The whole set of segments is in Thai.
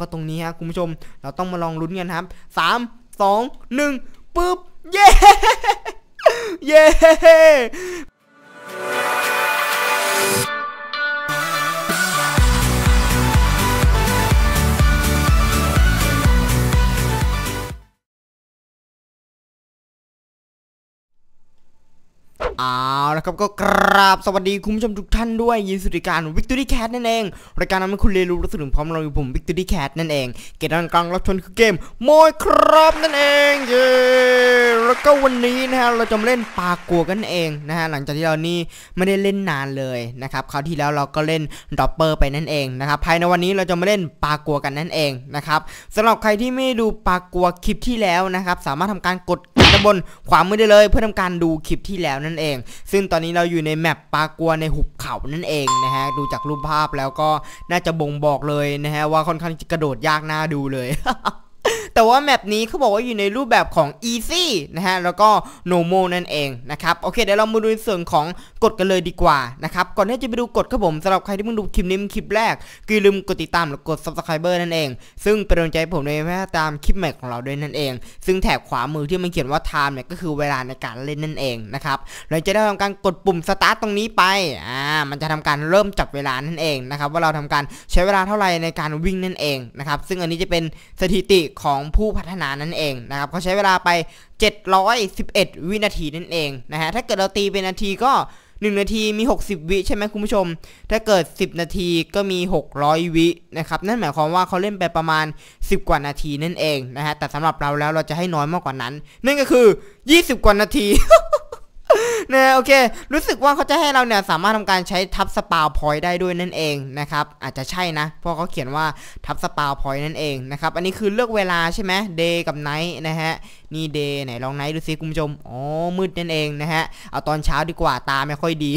ก็ตรงนี้ฮะคุณผู้ชมเราต้องมาลองลุ้นกันครับสามสองหนึ่งปึ๊บ เย้ เย้ เอาละครับก็กราบสวัสดีคุณผู้ชมทุกท่านด้วยยินสุดการ Victory Cat นั่นเองรายการนำให้คุณเรียนรู้และสนุกพร้อมเราอยู่ผม Victory Cat นั่นเองเกมด้านกลางรับชมคือเกมโมยครับนั่นเองเย้แล้วก็วันนี้นะฮะเราจะมาเล่นปากัวกันเองนะฮะหลังจากที่เรานี่ไม่ได้เล่นนานเลยนะครับคราวที่แล้วเราก็เล่นดอปเปอร์ไปนั่นเองนะครับภายในวันนี้เราจะมาเล่นปากัวกันนั่นเองนะครับสำหรับใครที่ไม่ดูปากัวคลิปที่แล้วนะครับสามารถทำการกดด้านบนขวามือได้เลย เพื่อทำการดูคลิปที่แล้วนั่นเองซึ่งตอนนี้เราอยู่ในแมปปากัวในหุบเขานั่นเองนะฮะดูจากรูปภาพแล้วก็น่าจะบ่งบอกเลยนะฮะว่าค่อนข้างจะกระโดดยากหน้าดูเลยแต่ว่าแมปนี้เขาบอกว่าอยู่ในรูปแบบของ easy นะฮะ แล้วก็ normal นั่นเองนะครับ โอเค เดี๋ยวเรามาดูในส่วนของ กฎกันเลยดีกว่านะครับก่อนที่จะไปดูกฎครับผมสำหรับใครที่เพิ่งดูคลิปนี้เป็นคลิปแรกก็อย่าลืมกดติดตามและกด subscriber นั่นเอง ซึ่งเป็นกำลังใจให้ผมในแม่ตามคลิปใหม่ของเราด้วยนั่นเอง ซึ่งแถบขวามือที่มันเขียนว่า time เนี่ยก็คือเวลาในการเล่นนั่นเองนะครับเราจะได้ทำการกดปุ่ม start ตรงนี้ไปอ่ามันจะทำการเริ่มจับเวลานั่นเองนะครับว่าเราทำการใช้เวลาเท่าไหร่ในการวิ่งนั่นเองนะครับซึ่งอันนี้จะเป็นสถิติของผู้พัฒนานั่นเองนะครับเขาใช้เวลาไป711 วินาทีนั่นเองนะฮะถ้าเกิดเราตีเป็นนาทีก็ 1 นาทีมี 60 วิใช่ไหมคุณผู้ชม ถ้าเกิด 10 นาทีก็มี 600 วินะครับนั่นหมายความว่าเขาเล่นไปประมาณ 10 กว่านาทีนั่นเองนะฮะแต่สำหรับเราแล้วเราจะให้น้อยมากกว่านั้น นั่นก็คือ 20 กว่านาที เนี่ยโอเค รู้สึกว่าเขาจะให้เราเนี่ยสามารถทำการใช้ทับสปาวพอยต์ได้ด้วยนั่นเองนะครับอาจจะใช่นะ เพราะเขาเขียนว่าทับสปาวพอยต์นั่นเองนะครับอันนี้คือเลือกเวลาใช่ไหมเดย์กับไนท์นะฮะนี่เดย์ไหนลองไนท์ดูซิคุณผู้ชมอ๋อมืดนั่นเองนะฮะเอาตอนเช้าดีกว่าตาไม่ค่อยดี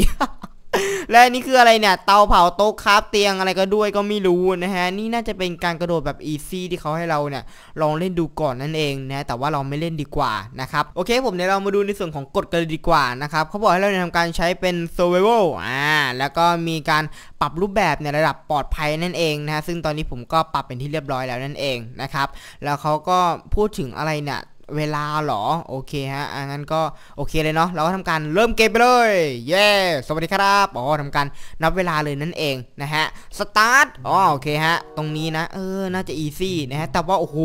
และนี่คืออะไรเนี่ย เตาเผาโต๊ะคราฟเตียงอะไรก็ด้วยก็ไม่รู้นะฮะ นี่น่าจะเป็นการกระโดดแบบอีซี่ที่เขาให้เราเนี่ย ลองเล่นดูก่อนนั่นเองนะแต่ว่าเราไม่เล่นดีกว่านะครับ โอเค ผมเดี๋ยวเรามาดูในส่วนของกฎกันดีกว่านะครับเขาบอกให้เราเนี่ยทำการใช้เป็น survival อ่าแล้วก็มีการปรับรูปแบบในระดับปลอดภัยนั่นเองนะฮะซึ่งตอนนี้ผมก็ปรับเป็นที่เรียบร้อยแล้วนั่นเองนะครับแล้วเขาก็พูดถึงอะไรเนี่ย เวลาเหรอ โอเคฮะอันนั้นก็โอเคเลยเนาะเราก็ทำการเริ่มเกมไปเลย เย้ สวัสดีครับอ๋อทำการนับเวลาเลยนั่นเองนะฮะสตาร์ทอ๋อโอเคฮะ ตรงนี้นะ เออ น่าจะอีซี่นะฮะ แต่ว่า โอ้โห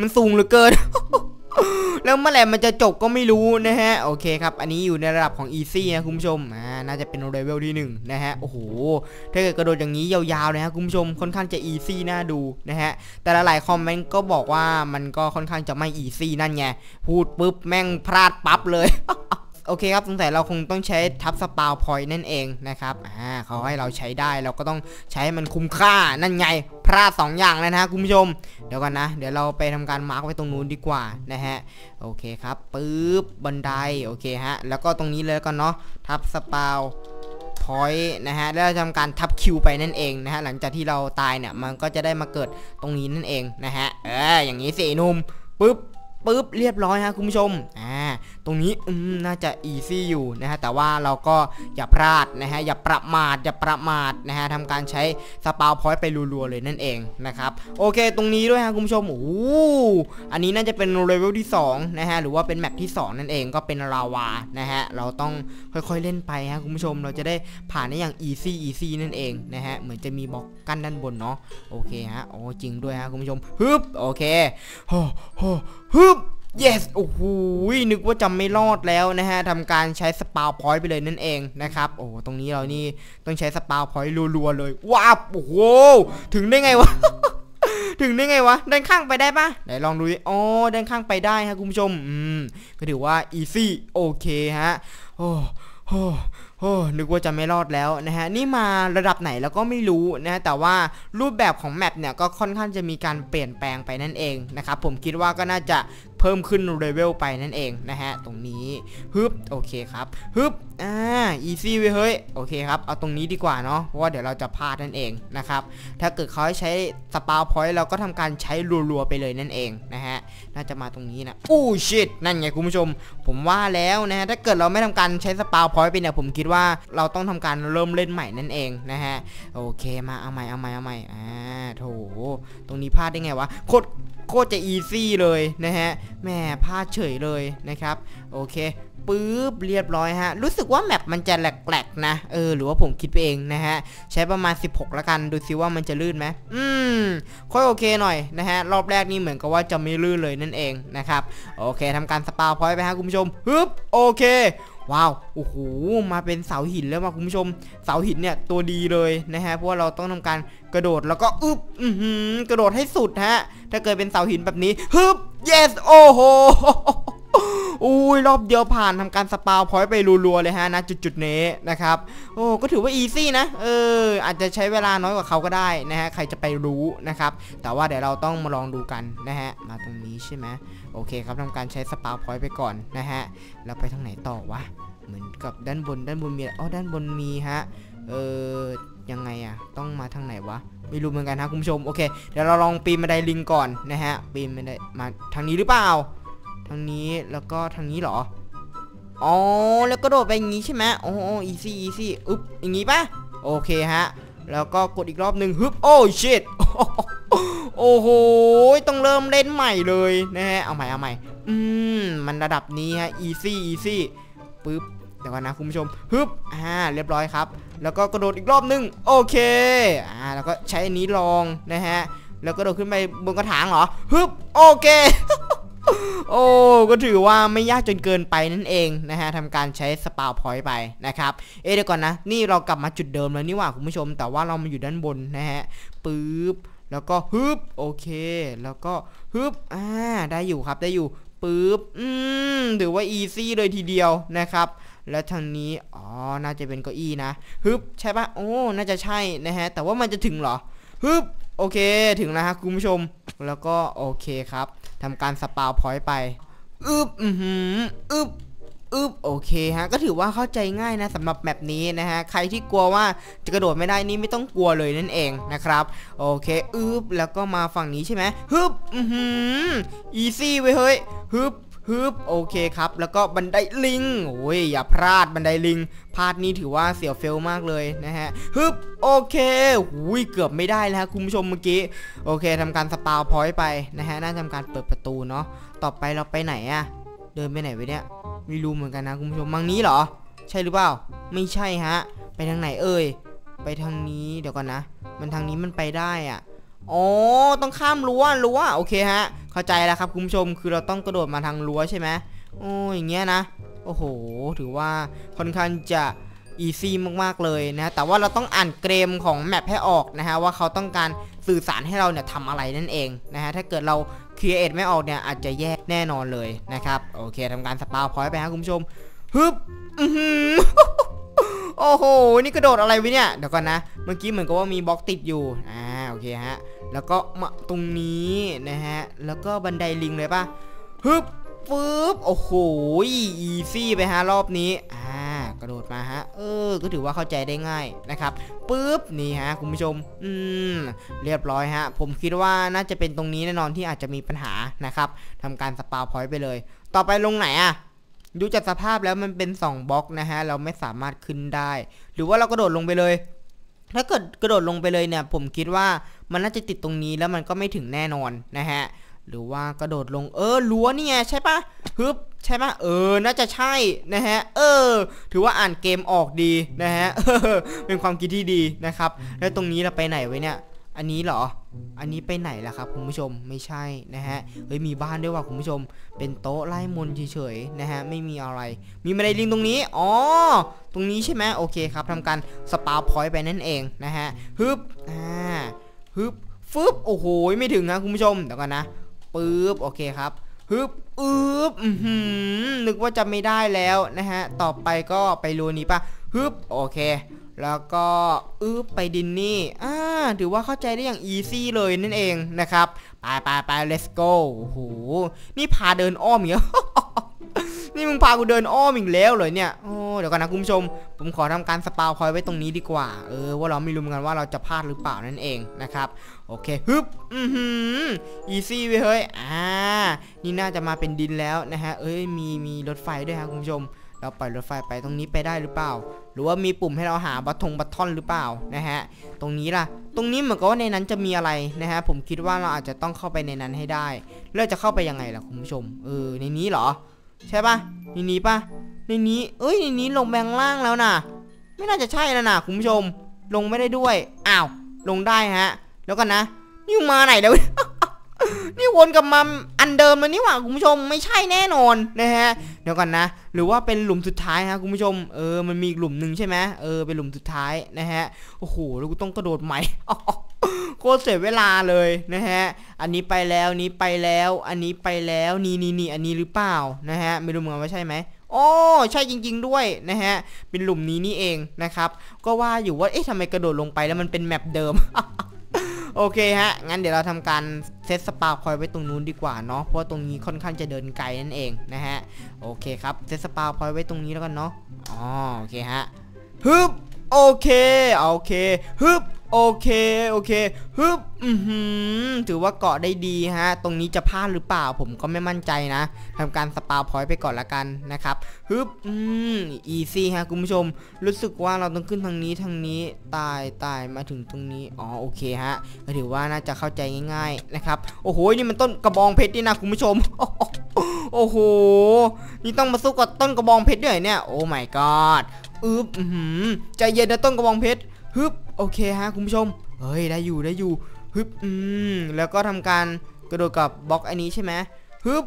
มันสูงเหลือเกิน แล้วเมื่อไหร่มันจะจบก็ไม่รู้นะฮะ โอเคครับ อันนี้อยู่ในระดับของอีซี่นะคุณผู้ชม อ่า น่าจะเป็นเลเวลที่ 1 นะฮะ โอ้โห ถ้าเกิดกระโดดอย่างนี้ยาวๆนะฮะคุณผู้ชม ค่อนข้างจะอีซี่น่าดูนะฮะ แต่ละหลายคอมเมนต์ก็บอกว่ามันก็ค่อนข้างจะไม่อีซี่นั่นไง พูดปุ๊บแม่งพลาดปั๊บเลย โอเคครับสงสัยเราคงต้องใช้ทับสปาวพอยต์นั่นเองนะครับอ่าเขาให้เราใช้ได้เราก็ต้องใช้มันคุ้มค่านั่นไงพลาด2ออย่างแล้วนะฮะคุณผู้ชม เดี๋ยวกันนะ เดี๋ยวเราไปทำการมาร์กไว้ตรงนู้นดีกว่านะฮะโอเคครับปึ๊บบันไดโอเคฮะแล้วก็ตรงนี้เลยก่อนเนาะทับสปาวพอยต์นะฮะแล้วเราทำการทับคิวไปนั่นเองนะฮะหลังจากที่เราตายเนี่ยมันก็จะได้มาเกิดตรงนี้นั่นเองนะฮะเอออย่างนี้สิหนุ่มปึ๊บปึ๊บเรียบร้อยฮะคุณผู้ชมอ่า ตรงนี้อืมน่าจะอีซี่อยู่นะฮะแต่ว่าเราก็อย่าพลาดนะฮะอย่าประมาทอย่าประมาทนะฮะทำการใช้สปาวพอยต์ไปรัวๆเลยนั่นเองนะครับโอเค ตรงนี้ด้วยฮะคุณผู้ชมโอ้อันนี้น่าจะเป็นเลเวลที่2นะฮะหรือว่าเป็นแมปที่ 2 นั่นเองก็เป็นลาวานะฮะเราต้องค่อยๆเล่นไปฮะคุณผู้ชมเราจะได้ผ่านได้อย่างอีซี่อีซี่นั่นเองนะฮะเหมือนจะมีบล็อกกั้นด้านบนเนาะโอเคฮะโอ้จริงด้วยฮะคุณผู้ชมฮึบโอเคโอ้โหฮึบ yes โอ้โหนึกว่าจะไม่รอดแล้วนะฮะทำการใช้สปาวพอยต์ไปเลยนั่นเองนะครับโอ้ตรงนี้เรานี่ต้องใช้สปาวพอยต์รัวๆเลยว้าวโอ้โหถึงได้ไงวะ ถึงได้ไงวะเดินข้างไปได้ปะไหนลองดูอ๋อเดินข้างไปได้ฮะคุณผู้ชมอืมก็ถือว่า easy โอเคฮะโอ้โอ้โอ้นึกว่าจะไม่รอดแล้วนะฮะ นี่มาระดับไหนแล้วก็ไม่รู้นะฮะ แต่ว่ารูปแบบของแมปเนี่ยก็ค่อนข้างจะมีการเปลี่ยนแปลงไปนั่นเองนะครับ ผมคิดว่าก็น่าจะ เพิ่มขึ้นเลเวลไปนั่นเองนะฮะตรงนี้ฮึบโอเคครับฮึบอ่าอีซี่เว้ยเฮ้ยโอเคครับเอาตรงนี้ดีกว่าเนาะเพราะว่าเดี๋ยวเราจะพลาดนั่นเองนะครับถ้าเกิดเขาให้ใช้สปาวพอยต์เราก็ทำการใช้รัวๆไปเลยนั่นเองนะฮะ น่าจะมาตรงนี้นะอู้ชิตนั่นไงคุณผู้ชม ผมว่าแล้วนะฮะถ้าเกิดเราไม่ทำการใช้สปาวพอยต์ไปเนี่ยผมคิดว่าเราต้องทำการเริ่มเล่นใหม่นั่นเองนะฮะโอเคมาเอาใหม่เอาใหม่เอาใหม่อ่าโถตรงนี้พลาดได้ไงวะโคตรโคตรจะอีซี่เลยนะฮะแหม่พลาดเฉยเลยนะครับโอเคปึ๊บเรียบร้อยฮะ รู้สึกว่าแมปมันจะแหลกๆนะ เออ หรือว่าผมคิดไปเองนะฮะ ใช้ประมาณ 16 ละกัน ดูซิว่ามันจะลื่นไหม อืม ค่อยโอเคหน่อยนะฮะ รอบแรกนี่เหมือนกับว่าจะไม่ลื่นเลยนั่นเองนะครับ โอเคทำการสปาวพอยต์ไปฮะคุณผู้ชมฮึบ โอเค ว้าว โอ้โห มาเป็นเสาหินแล้วมาคุณผู้ชม เสาหินเนี่ยตัวดีเลยนะฮะ เพราะว่าเราต้องทำการกระโดดแล้วก็อึบอือหือกระโดดให้สุดฮะ ถ้าเกิดเป็นเสาหินแบบนี้ฮึบ yes โอ้โห อุ้ยรอบเดียวผ่านทำการสปาวพอยต์ไปรัวๆเลยฮะนะจุดๆนี้นะครับโอ้ก็ถือว่าอีซี่นะเอออาจจะใช้เวลาน้อยกว่าเขาก็ได้นะฮะใครจะไปรู้นะครับแต่ว่าเดี๋ยวเราต้องมาลองดูกันนะฮะมาตรงนี้ใช่ไหมโอเคครับทำการใช้สปาวพอยต์ไปก่อนนะฮะแล้วไปทางไหนต่อวะเหมือนกับด้านบนด้านบนมีอ๋อด้านบนมีฮะเออยังไงอะต้องมาทางไหนวะไม่รู้เหมือนกันฮะคุณผู้ชมโอเคเดี๋ยวเราลองปีนบันไดลิงก่อนนะฮะปีนบันไดมาทางนี้หรือเปล่า ทางนี้แล้วก็ทางนี้เหรออ๋อแล้วก็โดดไปอย่างงี้ใช่ไหมโอ้โอ้อีซี่อีซี่อึ๊บอย่างงี้ปะโอเคฮะ แล้วก็กดอีกรอบหนึ่งฮึบโอ้ชิตโอ้โหต้องเริ่มเล่นใหม่เลยนะฮะเอาใหม่เอาใหม่อืมมันระดับนี้ฮะอีซี่อีซี่ปึ๊บเดี๋ยวก่อนนะคุณผู้ชมฮึบอ่าเรียบร้อยครับ แล้วก็กระโดดอีกรอบหนึ่งโอเคอ่าแล้วก็ใช้อันนี้ลองนะฮะแล้วก็โดดขึ้นไปบนกระถางเหรอฮึบโอเค โอ้ก็ถือว่าไม่ยากจนเกินไปนั่นเองนะฮะทำการใช้สปาวพอยต์ไปนะครับ เอ๊เดี๋ยวก่อนนะ นี่เรากลับมาจุดเดิมแล้วนี่หว่าคุณผู้ชม แต่ว่าเรามาอยู่ด้านบนนะฮะปึ๊บแล้วก็ฮึบโอเค แล้วก็ฮึบอ่าได้อยู่ครับได้อยู่ปึ๊บอืมถือว่าอีซี่เลยทีเดียวนะครับแล้วทางนี้ อ๋อ น่าจะเป็นเก้าอี้นะ ฮึบ ใช่ปะโอ้ น่าจะใช่นะฮะ แต่ว่ามันจะถึงเหรอ ฮึบ โอเค ถึงแล้วครับคุณผู้ชม แล้วก็โอเคครับ ทำการสปาวพอยต์ไปอึบอือหืออึบอึบโอเคฮะ ก็ถือว่าเข้าใจง่ายนะสำหรับแมปนี้นะฮะ ใครที่กลัวว่าจะกระโดดไม่ได้นี่ไม่ต้องกลัวเลยนั่นเองนะครับ โอเคอึบแล้วก็มาฝั่งนี้ใช่ไหมฮึบอือหืออีซี่เว้ยเฮ้ยฮึบ ฮึบโอเคครับ แล้วก็บันไดลิงโอ้ยอย่าพลาดบันไดลิงพลาดนี่ถือว่าเสียเฟลมากเลยนะฮะฮึบโอเคหุยเกือบไม่ได้แล้วคุณผู้ชมเมื่อกี้โอเคทำการสปาวพอยต์ไปนะฮะน่าทำการเปิดประตูเนาะต่อไปเราไปไหนอะเดินไปไหนไปเนี่ยไม่รู้เหมือนกันนะคุณผู้ชมมังนี้เหรอ ใช่หรือเปล่า ไม่ใช่ฮะ ไปทางไหนเอ่ยไปทางนี้เดี๋ยวก่อนนะ มันทางนี้มันไปได้อะ อ๋อต้องข้ามรั้วรั้วโอเคฮะ เข้าใจแล้วครับคุณผู้ชมคือเราต้องกระโดดมาทางรั้วใช่ไหมโอ้อย่างเงี้ยนะ โอ้โห ถือว่าค่อนข้างจะอีซี่มากๆเลยนะแต่ว่าเราต้องอ่านเกมของแมปให้ออกนะฮะว่าเขาต้องการสื่อสารให้เราเนี่ยทำอะไรนั่นเองนะฮะถ้าเกิดเราครีเอทไม่ออกเนี่ยอาจจะแย่แน่นอนเลยนะครับ โอเคทำการสปาวพอยต์ไปฮะคุณผู้ชมฮึบอือหือ โอ้โห นี่กระโดดอะไรวะเนี่ย เดี๋ยวก่อนนะ เมื่อกี้เหมือนกับว่ามีบล็อกติดอยู่ อ่า โอเคฮะ แล้วก็มาตรงนี้นะฮะ แล้วก็บันไดลิงเลยปะฮึบฟืบโอ้โห อีซี่ไปฮะรอบนี้ อ่า กระโดดมาฮะ เออ ก็ถือว่าเข้าใจได้ง่ายนะครับปึ๊บ นี่ฮะคุณผู้ชม อืม เรียบร้อยฮะ ผมคิดว่าน่าจะเป็นตรงนี้แน่นอนที่อาจจะมีปัญหานะครับทำการสปาวพอยต์ไปเลย ต่อไปลงไหนอะ ดูจากสภาพแล้วมันเป็น 2บล็อกนะฮะ เราไม่สามารถขึ้นได้ หรือว่าเรากระโดดลงไปเลย ถ้าเกิดกระโดดลงไปเลยเนี่ย ผมคิดว่ามันน่าจะติดตรงนี้แล้วมันก็ไม่ถึงแน่นอนนะฮะ หรือว่ากระโดดลงเออรั้วนี่ไงใช่ปะฮึบใช่ปะเออ น่าจะใช่นะฮะ เออ ถือว่าอ่านเกมออกดีนะฮะเป็นความคิดที่ดีนะครับ แล้วตรงนี้เราไปไหนไว้เนี่ย อันนี้เหรอ อันนี้ไปไหนล่ะครับคุณผู้ชม ไม่ใช่นะฮะ เฮ้ยมีบ้านด้วยว่ะคุณผู้ชม เป็นโต๊ะไล่มนเฉยๆนะฮะ ไม่มีอะไร มีบันไดลิงตรงนี้ อ๋อ ตรงนี้ใช่ไหมโอเคครับทำการสปาพอยต์ไปนั่นเองนะฮะ ฮึบ อ่า ฮึบ ฟึบ โอ้โห ไม่ถึงนะคุณผู้ชม เดี๋ยวกันนะ ปึ๊บ โอเคครับ ฮึบอึบอือหือนึกว่าจะไม่ได้แล้วนะฮะ ต่อไปก็ไปรูนี้ปะฮึบ โอเค แล้วก็อึบไปดินนี่อ่าถือว่าเข้าใจได้อย่างอีซี่เลยนั่นเองนะครับ ไปไปไป let's go โอ้โห นี่พาเดินอ้อมอย่างเงี้ยนี่มึงพากูเดินอ้อมอีกแล้วเหรอเนี่ย โอ้ เดี๋ยวกันนะคุณผู้ชม ผมขอทำการสปาวพอยไว้ตรงนี้ดีกว่า เออ ว่าเราไม่รู้เหมือนกันว่าเราจะพลาดหรือเปล่านั่นเองนะครับ โอเค ฮึบ อือหือ อีซี่เว้ยเฮ้ย อ่า นี่น่าจะมาเป็นดินแล้วนะฮะ เอ้ย มี มีรถไฟด้วยฮะคุณผู้ชม เราปล่อยรถไฟไปตรงนี้ไปได้หรือเปล่า หรือว่ามีปุ่มให้เราหาบัตทงบัตทอนหรือเปล่านะฮะ ตรงนี้ล่ะ ตรงนี้เหมือนกับว่าในนั้นจะมีอะไรนะฮะ ผมคิดว่าเราอาจจะต้องเข้าไปในนั้นให้ได้แล้วเราจะเข้าไปยังไงล่ะคุณผู้ชม เออ ในนี้เหรอ ใช่ปะในนี้ปะในนี้ เอ้ย ในนี้ลงแบงล่างแล้วนะไม่น่าจะใช่แล้วนะคุณผู้ชม ลงไม่ได้ด้วย อ้าว ลงได้ฮะ แล้วกันนะนี่มาไหนแล้ว นี่วนกลับมาอันเดิมเลยนี่หว่าคุณผู้ชมไม่ใช่แน่นอนนะฮะเดี๋ยวก่อนนะ หรือว่าเป็นหลุมสุดท้ายฮะคุณผู้ชมเออมันมีหลุมหนึ่งใช่ไหมเออเป็นหลุมสุดท้ายนะฮะโอ้โหแล้วกูต้องกระโดดใหม่โคตรเสียเวลาเลยนะฮะ อันนี้ไปแล้วนี้ไปแล้ว อันนี้ไปแล้วนี่นี่นี่อันนี้หรือเปล่านะฮะ ไม่รู้เหมือนกันว่าใช่ไหมโอ้ใช่จริง ๆ ด้วยนะฮะ เป็นหลุมนี้นี่เองนะครับ ก็ว่าอยู่ว่าเอ๊ะทำไมกระโดดลงไปแล้วมันเป็นแมปเดิม โอเคฮะ งั้นเดี๋ยวเราทำการเซตสปาคอยไว้ตรงนู้นดีกว่าเนาะ เพราะว่าตรงนี้ค่อนข้างจะเดินไกลนั่นเองนะฮะ โอเคครับ เซตสปาคอยไว้ตรงนี้แล้วกันเนาะ อ๋อ โอเคฮะ ฮึบ โอเค โอเค ฮึบ โอเคโอเคฮึบอือหือถือว่าเกาะได้ดีฮะ ตรงนี้จะพลาดหรือเปล่าผมก็ไม่มั่นใจนะทำการสปาพอยต์ไปก่อนละกันนะครับฮึบอืมอีซี่ฮะคุณผู้ชม รู้สึกว่าเราต้องขึ้นทางนี้ทางนี้ตายตายมาถึงตรงนี้อ๋อโอเคฮะก็ถือว่าน่าจะเข้าใจง่าย ๆนะครับ โอ้โหนี่มันต้นกระบองเพชรนี่นะคุณผู้ชมโอ้โหนี่ต้องมาสู้กับต้นกระบองเพชรด้วยเนี่ยโอ้ my god อึบอือหือใจเย็นนะต้นกระบองเพชร ฮึบโอเคฮะคุณผู้ชมเฮ้ยได้อยู่ได้อยู่ฮึบอืมแล้วก็ทำการกระโดดกับบล็อกอันนี้ใช่ไหมฮึบ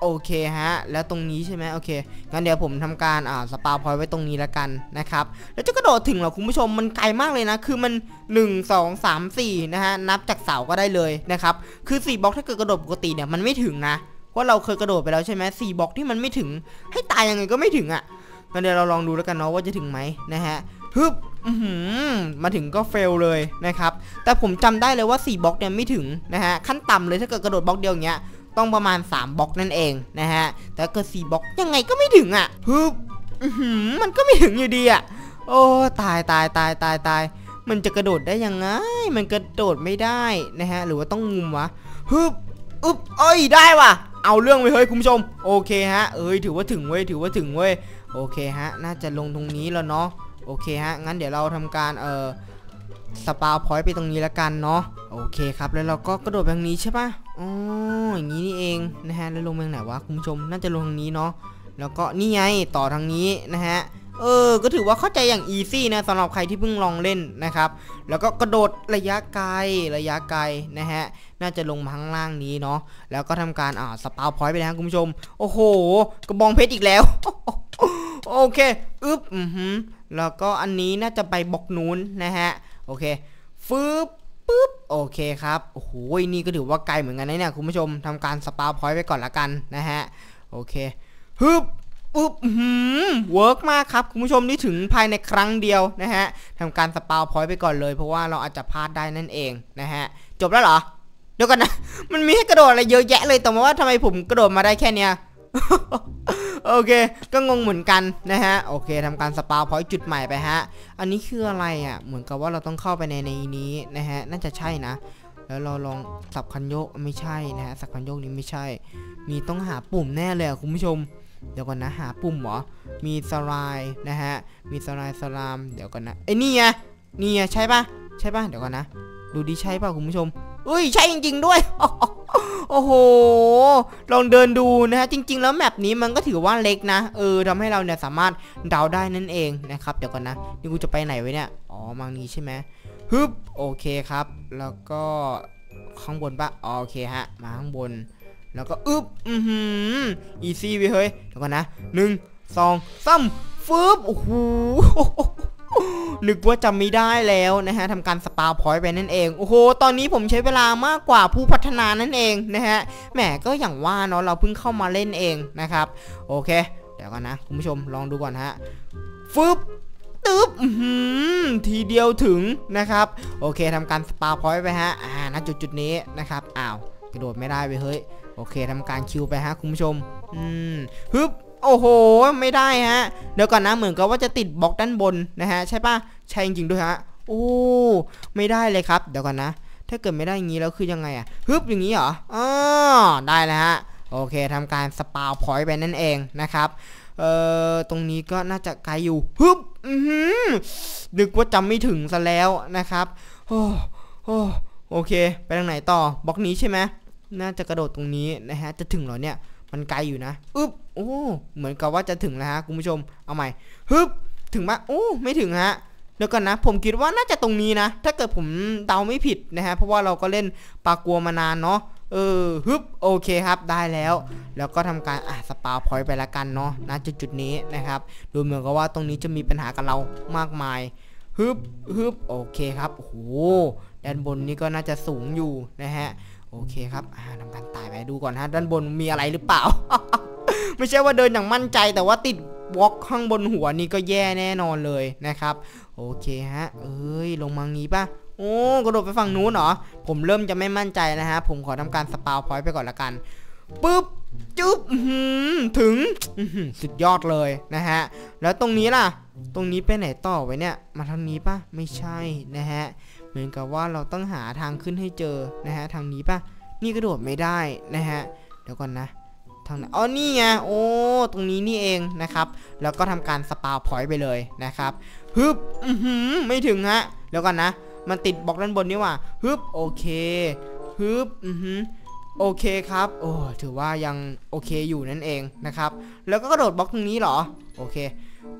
โอเคฮะ แล้วตรงนี้ใช่ไหมโอเคงั้นเดี๋ยวผมทำการอ่าสปาพอยไว้ตรงนี้แล้วกันนะครับ แล้วจะกระโดดถึงเหรอคุณผู้ชมมันไกลมากเลยนะ คือมัน 1 2 3 4 นะฮะ นับจากเสาก็ได้เลยนะครับ คือ 4บล็อกถ้าเกิดกระโดดปกติเนี่ยมันไม่ถึงนะเพราะเราเคยกระโดดไปแล้วใช่ไหม4บล็อกที่มันไม่ถึง ให้ตายยังไงก็ไม่ถึงอะ่ะงั้นเดี๋ยวเราลองดูแล้วกันเนาะว่าจะถึงไหมนะฮะฮึบ มาถึงก็เฟลเลยนะครับ แต่ผมจำได้เลยว่า 4บล็อกเนี่ยไม่ถึงนะฮะ ขั้นต่ำเลยถ้าเกิดกระโดดบล็อกเดียวอย่างเงี้ย ต้องประมาณ 3บล็อกนั่นเองนะฮะ แต่เกิด4บล็อกยังไงก็ไม่ถึงอะฮึบมันก็ไม่ถึงอยู่ดีอะ โอ้ตายตายตายตายตาย มันจะกระโดดได้ยังไง มันกระโดดไม่ได้นะฮะ หรือว่าต้องงุมวะฮึบอึบเอ้ยได้ว่ะ เอาเรื่องไปเฮ้ยคุณผู้ชม โอเคฮะ เอ้ยถือว่าถึงเว้ย ถือว่าถึงเว้ย โอเคฮะ น่าจะลงตรงนี้แล้วเนาะ โอเคฮะ งั้นเดี๋ยวเราทำการเอ่อสปาพอยต์ไปตรงนี้ล้วกันเนาะโอเคครับแล้วเราก็กระโดดไปทางนี้ใช่ปะอ๋ออย่างนี้นี่เองนะฮะแล้วลงไปทางไหนวะคุณผู้ชมน่าจะลงทางนี้เนาะแล้วก็นี่ไงต่อทางนี้นะฮะเออ ก็ถือว่าเข้าใจอย่างอีซี่นะสำหรับใครที่เพิ่งลองเล่นนะครับ แล้วก็กระโดดระยะไกลระยะไกลนะฮะ น่าจะลงมาข้างล่างนี้เนาะ แล้วก็ทำการอ่าสปาพอยต์ไปนะคุณผู้ชม โอ้โห กระบองเพชรอีกแล้ว โอเค อึ๊บ อือหือ แล้วก็อันนี้น่าจะไปบล็อกนู้นนะฮะ โอเคฟืบปึ๊บ โอเคครับโอ้โหนี่ก็ถือว่าไกลเหมือนกันนะเนี่ยคุณผู้ชมทำการสปาพอยต์ไปก่อนละกันนะฮะ โอเคฮึบอุ๊บหืมเวิร์กมากครับ คุณผู้ชมนี่ถึงภายในครั้งเดียวนะฮะทำการสปาพอยต์ไปก่อนเลย เพราะว่าเราอาจจะพลาดได้นั่นเองนะฮะ จบแล้วเหรอ เดี๋ยวก่อนนะ มันมีให้กระโดดอะไรเยอะแยะเลย แต่ว่าทำไมผมกระโดดมาได้แค่เนี้ย โอเค ก็งงเหมือนกันนะฮะ โอเคทำการสปาวพอยต์จุดใหม่ไปฮะ อันนี้คืออะไรอะ เหมือนกับว่าเราต้องเข้าไปในในนี้นะฮะ น่าจะใช่นะ แล้วเราลองสับคันโยกไม่ใช่นะฮะ สับคันโยกนี้ไม่ใช่ มีต้องหาปุ่มแน่เลยคุณผู้ชม เดี๋ยวก่อนนะ หาปุ่มเหรอ มีสไลด์นะฮะ มีสไลด์สลาม เดี๋ยวก่อนนะไอ้นี่ไงนี่ไงใช่ปะใช่ปะเดี๋ยวก่อนนะ ดูดิใช่ป่ะคุณผู้ชม อุ้ยใช่จริง ๆ ด้วย โอ้โห ลองเดินดูนะฮะ จริง ๆ แล้วแมปนี้มันก็ถือว่าเล็กนะ เออทำให้เราเนี่ยสามารถเดาได้นั่นเองนะครับ เดี๋ยวก่อนนะ นี่กูจะไปไหนไว้เนี่ย อ๋อมานี้ใช่ไหมฮึบ โอเคครับ แล้วก็ข้างบนปะอ๋อโอเคฮะ มาข้างบน แล้วก็อึบอือหือ อีซี่ไปเฮ้ย เดี๋ยวก่อนนะหนึ่งสองสามฟืบโอ้โห นึกว่าจำไม่ได้แล้วนะฮะทำการสปาพอยต์ไปนั่นเอง โอ้โห ตอนนี้ผมใช้เวลามากกว่าผู้พัฒนานั่นเองนะฮะ แหมก็อย่างว่าเนาะเราเพิ่งเข้ามาเล่นเองนะครับ โอเค เดี๋ยวก่อนนะคุณผู้ชมลองดูก่อนฮะ ฟึบตึ๊บอื้อหือทีเดียวถึงนะครับ โอเคทำการสปาพอยต์ไปฮะ อ่า ณ จุดจุดนี้นะครับ อ้าว กระโดดไม่ได้ไปเฮ้ย โอเคทำการคิวไปฮะคุณผู้ชม อืม ฮึบ โอ้โห ไม่ได้ฮะ เดี๋ยวก่อนนะเหมือนกับว่าจะติดบล็อกด้านบนนะฮะใช่ปะใช่จริงด้วยฮะโอ้ไม่ได้เลยครับ เดี๋ยวก่อนนะ ถ้าเกิดไม่ได้อย่างนี้แล้วคือยังไงอะฮึบอย่างนี้เหรออ๋อได้แล้วฮะโอเคทำการสปาวพอยต์ไปนั่นเองนะครับเอ่อตรงนี้ก็น่าจะไกลอยู่ฮึบอือหือนึกว่าจำไม่ถึงซะแล้วนะครับโอ้โอ้โอเค ไปทางไหนต่อบล็อกนี้ใช่ไหมน่าจะกระโดดตรงนี้นะฮะจะถึงเหรอเนี่ย มันไกลอยู่นะอึ๊บโอ้เหมือนกับว่าจะถึงแล้วฮะคุณผู้ชมเอาใหม่ฮึบถึงปะโอ้ไม่ถึงฮะเดี๋ยวก่อนนะ ผมคิดว่าน่าจะตรงนี้นะ ถ้าเกิดผมเดาไม่ผิดนะฮะ เพราะว่าเราก็เล่นปลากัวมานานเนาะ เออฮึบโอเคครับได้แล้ว แล้วก็ทำการอะสปาพอยต์ไปละกันเนาะณจุดจุดนี้นะครับ ดูเหมือนกับว่าตรงนี้จะมีปัญหากับเรามากมายฮึบฮึบโอเคครับโอ้โหด้านบนนี้ก็น่าจะสูงอยู่นะฮะ โอเคครับอ่าทำการตายไปดูก่อนฮะด้านบนมีอะไรหรือเปล่า ไม่ใช่ว่าเดินอย่างมั่นใจแต่ว่าติดวอล์กข้างบนหัวนี่ก็แย่แน่นอนเลยนะครับ โอเคฮะ เอ้ยลงมางี้ป่ะโอ้กระโดดไปฝั่งนู้นเหรอ ผมเริ่มจะไม่มั่นใจนะฮะ ผมขอทำการสปาวพอยต์ไปก่อนละกันปึ๊บจุ๊บถึงสุดยอดเลยนะฮะ แล้วตรงนี้ล่ะ ตรงนี้ไปไหนต่อไว้เนี่ย มาทางนี้ป่ะไม่ใช่นะฮะ เหมือนกับว่าเราต้องหาทางขึ้นให้เจอนะฮะทางนี้ป่ะนี่กระโดดไม่ได้นะฮะเดี๋ยวก่อนนะทางไหนอ๋อนี่ไงโอ้ตรงนี้นี่เองนะครับ แล้วก็ทำการสปาพอยต์ไปเลยนะครับฮึบอือหือไม่ถึงฮะเดี๋ยวก่อนนะ มันติดบล็อกด้านบนนี่ว่าฮึบโอเคฮึบอือหือโอเคครับ โอ้ ถือว่ายังโอเคอยู่นั่นเองนะครับ แล้วก็กระโดดบล็อกตรงนี้เหรอ โอเค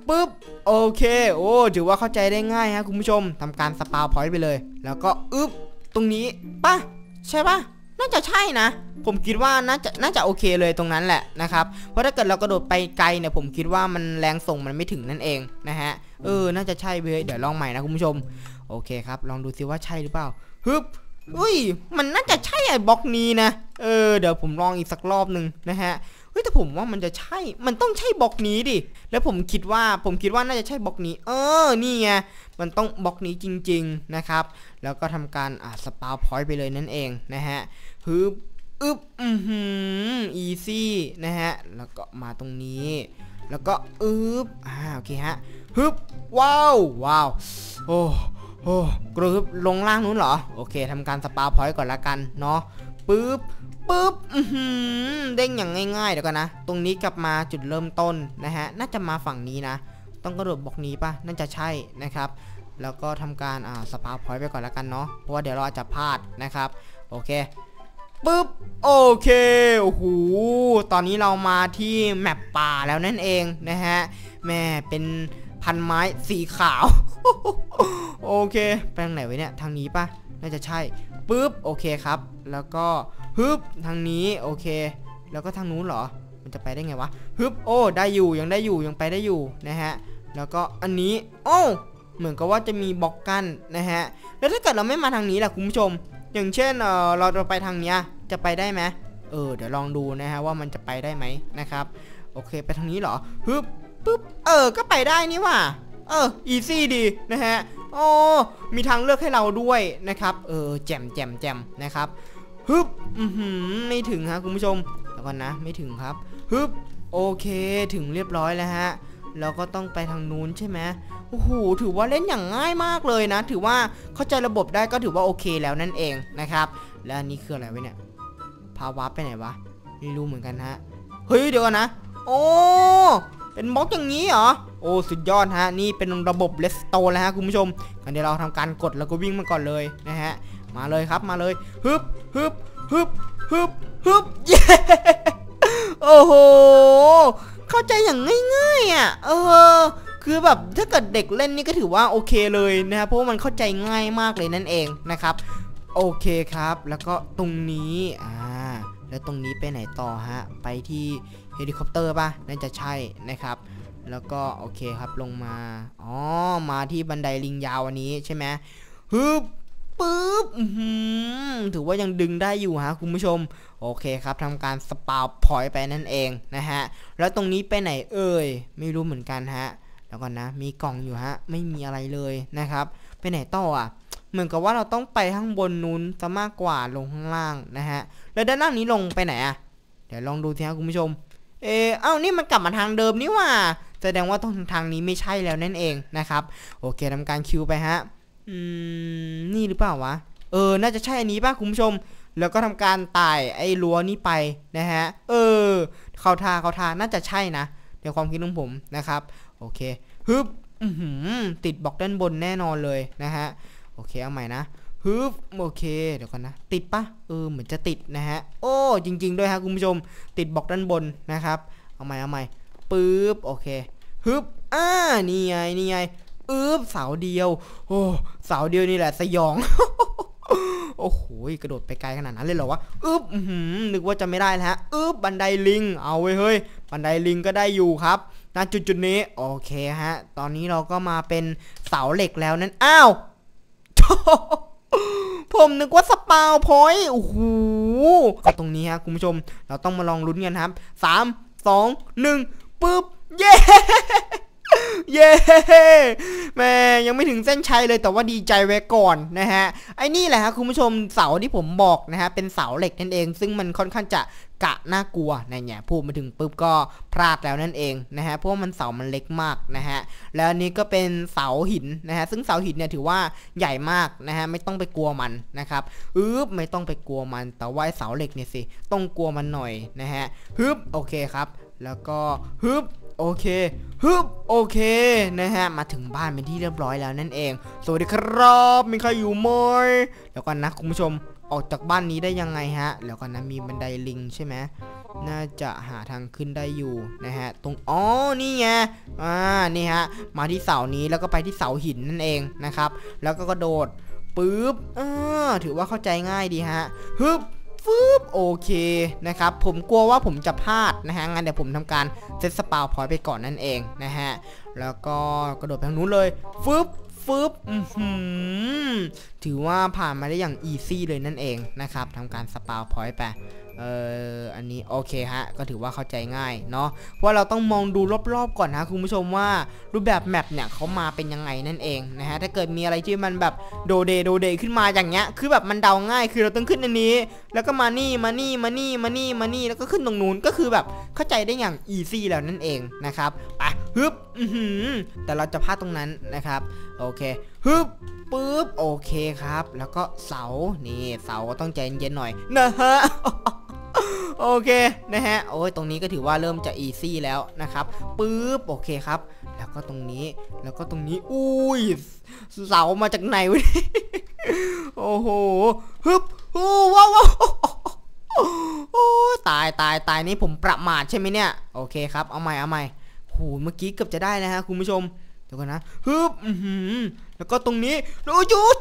ปึ๊บโอเค โอ้ถือว่าเข้าใจได้ง่ายฮะคุณผู้ชมทำการสปาวพอยต์ไปเลย แล้วก็อึ๊บตรงนี้ป่ะใช่ป่ะน่าจะใช่นะ ผมคิดว่าน่าจะน่าจะโอเคเลยตรงนั้นแหละนะครับ เพราะถ้าเกิดเรากระโดดไปไกลเนี่ยผมคิดว่ามันแรงส่งมันไม่ถึงนั่นเองนะฮะเออน่าจะใช่เว้ยเดี๋ยวลองใหม่นะคุณผู้ชม โอเคครับ ลองดูซิว่าใช่หรือเปล่าฮึบอุ้ย มันน่าจะใช่ไอ้บล็อกนี้นะ เออ เดี๋ยวผมลองอีกสักรอบหนึ่งนะฮะ ฮ้ยแต่ผมว่ามันจะใช่ มันต้องใช่บล็อกนี้ดิ แล้วผมคิดว่าผมคิดว่าน่าจะใช่บล็อกนี้ เออ นี่ไง มันต้องบล็อกนี้จริง ๆนะครับ แล้วก็ทำการอ่าสปาพอยต์ไปเลยนั่นเองนะฮะฮึบอึบอือหืออีซี่นะฮะ แล้วก็มาตรงนี้ แล้วก็อึบอ่าโอเคฮะฮึบว้าวว้าวโอ้โอ้กรึบลงล่างนู้นเหรอ โอเคทำการสปาพอยต์ก่อนละกันเนาะปึ๊บ ปึ๊บเด้งอย่างง่ายๆเดี๋ยวกันนะ ตรงนี้กลับมาจุดเริ่มต้นนะฮะ น่าจะมาฝั่งนี้นะ ต้องกระโดดบล็อกนี้ปะน่าจะใช่นะครับ แล้วก็ทำการอ่าสปาพอยต์ไปก่อนละกันเนาะ เพราะว่าเดี๋ยวเราอาจจะพลาดนะครับ โอเคปึ๊บโอเคโอ้โหตอนนี้เรามาที่แมปป่าแล้วนั่นเองนะฮะแม่เป็นพันไม้สีขาว โอเคไปทางไหนไว้เนี่ย ทางนี้ปะ น่าจะใช่ปึ๊บโอเคครับ แล้วก็ฮึบทางนี้โอเค แล้วก็ทางนู้นเหรอ มันจะไปได้ไงวะฮึบโอ้ได้อยู่ยังได้อยู่ยังไปได้อยู่นะฮะแล้วก็อันนี้โอ้เหมือนกับว่าจะมีบล็อกกั้นนะฮะแล้วถ้าเกิดเราไม่มาทางนี้ล่ะคุณผู้ชม อย่างเช่นเออเราจะไปทางเนี้ยจะไปได้ไหมเออเดี๋ยวลองดูนะฮะว่ามันจะไปได้ไหมนะครับ โอเคไปทางนี้เหรอฮึบปึ๊บเออก็ไปได้นี่ว่า เอออีซี่ดีนะฮะโอ้มีทางเลือกให้เราด้วยนะครับ เออแจมแจมแจมนะครับฮึบอือหือไม่ถึงฮะคุณผู้ชมแล้วก่อนนะไม่ถึงครับฮึบโอเคถึงเรียบร้อยแล้วฮะแล้วก็ต้องไปทางนู้นใช่ไหมโอ้โหถือว่าเล่นอย่างง่ายมากเลยนะ ถือว่าเข้าใจระบบได้ก็ถือว่าโอเคแล้วนั่นเองนะครับ และอันนี้คืออะไรไว้เนี่ยพาวาร์ปไปไหนวะไม่รู้เหมือนกันฮะเฮ้ยเดี๋ยวก่อนนะ โอ้เป็นบล็อกอย่างนี้เหรอ โอ้สุดยอดฮะนี่เป็นระบบเลสโตแล้วฮะคุณผู้ชมงั้นเดี๋ยวเราทำการกดแล้วก็วิ่งมาก่อนเลยนะฮะมาเลยครับมาเลยฮึบฮึบฮึบฮึบฮึบเย้โอ้โหเข้าใจอย่างง่ายๆอะเออคือแบบถ้าเกิดเด็กเล่นนี่ก็ถือว่าโอเคเลยนะครับเพราะว่ามันเข้าใจง่ายมากเลยนั่นเองนะครับ โอเคครับ แล้วก็ตรงนี้อ่าแล้วตรงนี้ไปไหนต่อฮะ ไปที่เฮลิคอปเตอร์ป่ะน่าจะใช่นะครับ แล้วก็โอเคครับลงมา อ๋อ มาที่บันไดลิงยาวอันนี้ใช่ไหมฮึบปึ๊บถือว่ายังดึงได้อยู่ฮะคุณผู้ชม โอเคครับทำการสปาวพอยต์ไปนั่นเองนะฮะ แล้วตรงนี้ไปไหนเอ่ย ไม่รู้เหมือนกันฮะ แล้วก่อนนะ มีกล่องอยู่ฮะ ไม่มีอะไรเลยนะครับ ไปไหนต่ออะ เหมือนกับว่าเราต้องไปข้างบนนู้นซะมากกว่าลงข้างล่างนะฮะ แล้วด้านล่างนี้ลงไปไหนอะ เดี๋ยวลองดูทีครับคุณผู้ชม เออเอ้านี่มันกลับมาทางเดิมนี่ว่า แสดงว่าตรงทางนี้ไม่ใช่แล้วนั่นเองนะครับ โอเคทำการคิวไปฮะอืมนี่หรือเปล่าวะเออ น่าจะใช่อันนี้ป่ะคุณผู้ชม แล้วก็ทำการไต่ไอ้รั้วนี้ไปนะฮะ เออ เข้าท่าเข้าท่าน่าจะใช่นะในความคิดของผมนะครับ โอเคฮึบติดบล็อกด้านบนแน่นอนเลยนะฮะ โอเคเอาใหม่นะฮึบโอเค เดี๋ยวก่อนนะ ติดปะเออ เหมือนจะติดนะฮะ โอ้ จริง ๆ ด้วยฮะคุณผู้ชม ติดบล็อกด้านบนนะครับ เอาใหม่เอาใหม่ ปึ๊บโอเคฮึบอ่านี่ไงนี่ไงอึ๊บเสาเดียว โอ้เสาเดียวนี่แหละสยอง โอ้โหกระโดดไปไกลขนาดนั้นเลยเหรอวะอึ๊บนึกว่าจะไม่ได้แล้วฮะอึ๊บบันไดลิง เอาเว้เฮ้ย บันไดลิงก็ได้อยู่ครับณจุดจุดนี้โอเคฮะ ตอนนี้เราก็มาเป็นเสาเหล็กแล้วนั่นอ้าวผมนึกว่าสปาวพอยต์โอ้โหก็ตรงนี้ฮะคุณผู้ชม เราต้องมาลองลุ้นกันครับสามสองหนึ่ง ปึ๊บเย้เย้แม่ยังไม่ถึงเส้นชัยเลยแต่ว่าดีใจไว้ก่อนนะฮะไอ้นี่แหละฮะคุณผู้ชมเสาที่ผมบอกนะฮะเป็นเสาเหล็กนั่นเอง ซึ่งมันค่อนข้างจะกะน่ากลัวนะเนี่ยพูดมาถึงปุ๊บก็พลาดแล้วนั่นเองนะฮะเพราะว่ามันเสามันเล็กมากนะฮะแล้วนี้ก็เป็นเสาหินนะฮะซึ่งเสาหินเนี่ยถือว่าใหญ่มากนะฮะไม่ต้องไปกลัวมันนะครับอึ๊บไม่ต้องไปกลัวมันแต่ว่าเสาเหล็กเนี่ยสิต้องกลัวมันหน่อยนะฮะฮึบโอเคครับ แล้วก็ฮึบโอเคฮึบโอเคนะฮะมาถึงบ้านเป็นที่เรียบร้อยแล้วนั่นเอง สวัสดีครับมีใครอยู่ไหมแล้วก็นะคุณผู้ชมออกจากบ้านนี้ได้ยังไงฮะ แล้วก็นะมีบันไดลิงใช่ไหมน่าจะหาทางขึ้นได้อยู่นะฮะ ตรงอ๋อนี่ไงอ่านี่ฮะมาที่เสานี้แล้วก็ไปที่เสาหินนั่นเองนะครับ แล้วก็กระโดดปึ๊บอ่าถือว่าเข้าใจง่ายดีฮะฮึบ ฟึบโอเคนะครับ ผมกลัวว่าผมจะพลาดนะฮะ งั้นเดี๋ยวผมทำการเซตสปาวพอยต์ไปก่อนนั่นเองนะฮะ แล้วก็กระโดดไปทางนู้นเลยฟึบฟึบอือหือถือว่าผ่านมาได้อย่างอีซี่เลยนั่นเองนะครับทำการสปาวพอยต์ไปเอออันนี้โอเคฮะ ก็ถือว่าเข้าใจง่ายเนาะเพราะเราต้องมองดูรอบๆก่อนนะคุณผู้ชมว่ารูปแบบแมปเนี่ยเขามาเป็นยังไงนั่นเองนะฮะถ้าเกิดมีอะไรที่มันแบบโดเดโดเดขึ้นมาอย่างเงี้ยคือแบบมันเดาง่าย คือเราต้องขึ้นอันนี้ แล้วก็มานี่มานี่มานี่มานี่มานี่แล้วก็ขึ้นตรงนู้นก็คือแบบเข้าใจได้อย่างอีซี่แล้วนั่นเองนะครับไปฮึบแต่เราจะพลาดตรงนั้นนะครับโอเค ฮึบปึ๊บโอเคครับ แล้วก็เสานี่เสาก็ต้องใจเย็นๆหน่อยนะฮะโอเคนะฮะโอ้ยตรงนี้ก็ถือว่าเริ่มจะอีซี่แล้วนะครับปึ๊บโอเคครับ แล้วก็ตรงนี้แล้วก็ตรงนี้อุ้ยเสามาจากไหนวะโอ้โหฮึบโอ้ว้าวโอ้ตายตายตายนี่ผมประมาทใช่ไหมเนี่ย โอเคครับเอาใหม่เอาใหม่โหเมื่อกี้เกือบจะได้นะฮะคุณผู้ชม ดี๋ยวก่อนนะฮึบแล้วก็ตรงนี้โอ้ยจุด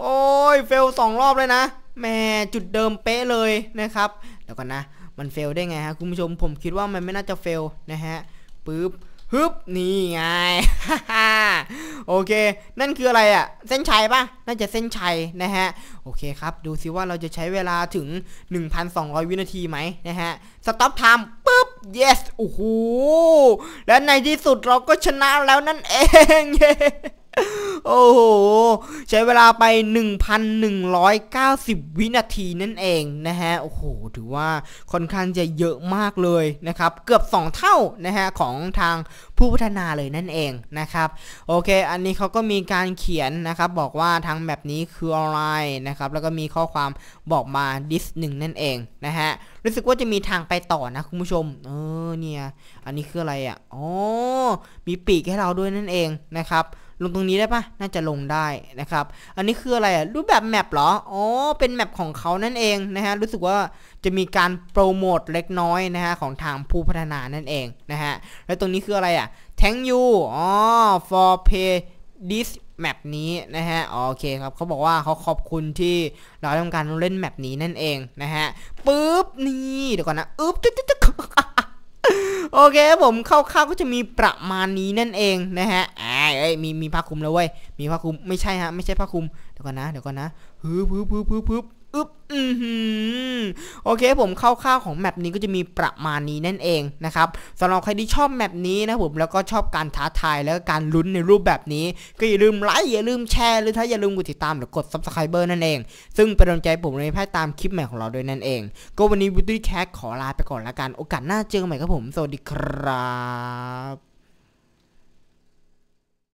โอ้ยเฟลสองรอบเลยนะแหม่จุดเดิมเป๊ะเลยนะครับเดี๋ยวก่อนนะ มันเฟลได้ไงฮะคุณผู้ชมผมคิดว่ามันไม่น่าจะเฟลนะฮะปึ๊บ ฮึบนี่ไง โอเค นั่นคืออะไรอะ่ะ เส้นชัยปะน่าจะเส้นชัยนะฮะ โอเคครับ ดูซิว่าเราจะใช้เวลาถึง 1,200 วินาทีไหมนะฮะ สต็อปไทม์ปึ๊บ yes โอ้โห และในที่สุดเราก็ชนะแล้วนั่นเองเย้ โอ้โห ใช้เวลาไป 1,190 วินาทีนั่นเองนะฮะ โอ้โห ถือว่าค่อนข้างจะเยอะมากเลยนะครับ เกือบ 2 เท่านะฮะ ของทางผู้พัฒนาเลยนั่นเองนะครับ โอเค อันนี้เขาก็มีการเขียนนะครับ บอกว่าทางแบบนี้คืออะไรนะครับ แล้วก็มีข้อความบอกมาดิสหนึ่งนั่นเองนะฮะ รู้สึกว่าจะมีทางไปต่อนะคุณผู้ชม เออ เนี่ย อันนี้คืออะไรอะ อ๋อ มีปีกให้เราด้วยนั่นเองนะครับ ลงตรงนี้ได้ปะน่าจะลงได้นะครับ อันนี้คืออะไรอะรูปแบบแมปเหรอ อ๋อ เป็นแมปของเขานั่นเองนะฮะ รู้สึกว่าจะมีการโปรโมทเล็กน้อยนะฮะของทางผู้พัฒนานั่นเองนะฮะ แล้วตรงนี้คืออะไรอะ thank you อ๋อ for pay this แมปนี้นะฮะ โอเคครับเขาบอกว่าเขาขอบคุณที่เราทำการเล่นแมปนี้นั่นเองนะฮะ ปึ๊บ นี่ เดี๋ยวก่อนนะ อึ๊บตึ๊ดตึ๊ดตึ๊ด โอเคผมคร่าวๆก็จะมีประมาณนี้นั่นเองนะฮะอ่าเอ้ยมีมีผ้าคลุมแล้วเว้ยมีผ้าคลุมไม่ใช่ฮะไม่ใช่ผ้าคลุมเดี๋ยวก่อนนะเดี๋ยวก่อนนะฮึบฮึบฮึบฮึบฮึบ อึบอือหือโอเคผมคร่าวๆของแมปนี้ก็จะมีประมาณนี้นั่นเองนะครับสำหรับใครที่ชอบแมปนี้นะผมแล้วก็ชอบการท้าทายแล้วก็การลุ้นในรูปแบบนี้ ก็อย่าลืมไลค์อย่าลืมแชร์หรือถ้าอย่าลืมกดติดตามหรือกด subscriber นั่นเอง ซึ่งเป็นกำลังใจผมในภายตามคลิปใหม่ของเราด้วยนั่นเอง ก็วันนี้ Beauty Cat ขอลาไปก่อนละกัน โอกาสหน้าเจอกันใหม่ครับผม สวัสดีครับ